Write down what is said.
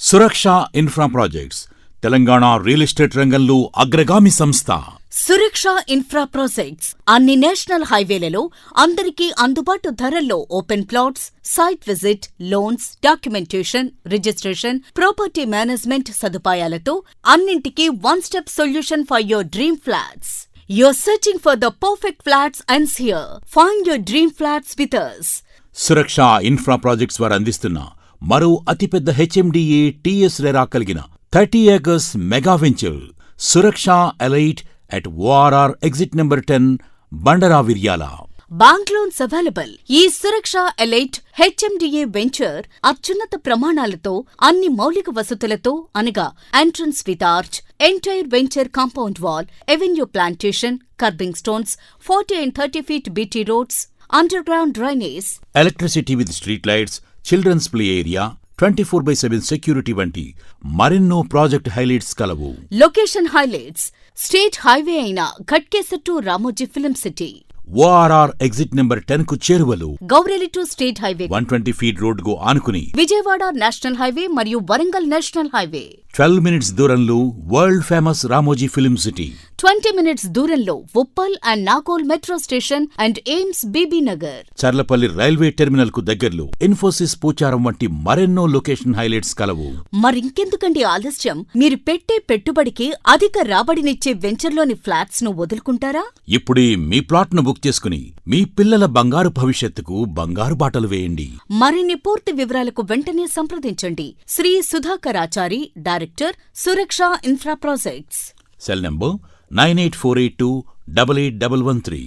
Suraksha infra projects Telangana real estate రంగంలో అగ్రగామి సంస్థ సురక్ష ఇన్ఫ్రా ప్రాజెక్ట్స్ అన్ని నేషనల్ హైవేలలో అందరికీ అందుబాటు ధరల్లో open plots site visit loans documentation registration property management సదుపాయాలతో అన్నింటికీ one step solution for your dream flats You're searching for the perfect flats and here. Find your dream flats with us. Suraksha infra projects వారు అందిస్తున్న మరో అతిపెద్ద HMDA TS RERA కలిగిన thirty acres mega venture Suraksha elite at ORR exit number ten Bandaravirala Bank loans available. ఈ Suraksha elite HMDA venture అత్యున్నత ప్రమాణాలతో అన్ని మౌలిక వసతులతో అనగా entrance with arch entire venture compound wall avenue plantation curbing stones forty and thirty feet BT roads underground drainage electricity with street lights children's play area twenty four by seven security వంటి మరెన్నో project highlights కలవు. Location highlights state highway అయిన Ghatkesar to Ramoji film city. ORR exit number టెన్కు చేరువలు. Gowrelly to state highway. One twenty feet రోడ్కు ఆనుకుని. Vijayawada national highway మరియు Warangal national highway. Twelve minutes దూరంలో world famous Ramoji film city. Twenty minutes దూరంలో Uppal and Nagole metro station and AIIMS Bibi Nagar. Cherlapally railway టెర్మినల్కు దగ్గరలో ఇన్ఫోసిస్ పూచారం వంటి మరెన్నో location highlights కలవు. మరింకెందుకండి ఆలస్యం? మీరు పెట్టే పెట్టుబడికి అధిక రాబడినిచ్చే వెంచర్లోని ఫ్లాట్స్ను వదులుకుంటారా? ఇప్పుడే మీ ప్లాట్ను బుక్ చేసుకుని మీ పిల్లల బంగారు భవిష్యత్తుకు బంగారు బాటలు వేయండి. మరిన్ని పూర్తి వివరాలకు వెంటనే సంప్రదించండి. Shri Sudhakarachari director Suraksha infra projects cell number nine eight four eight two double eight double one three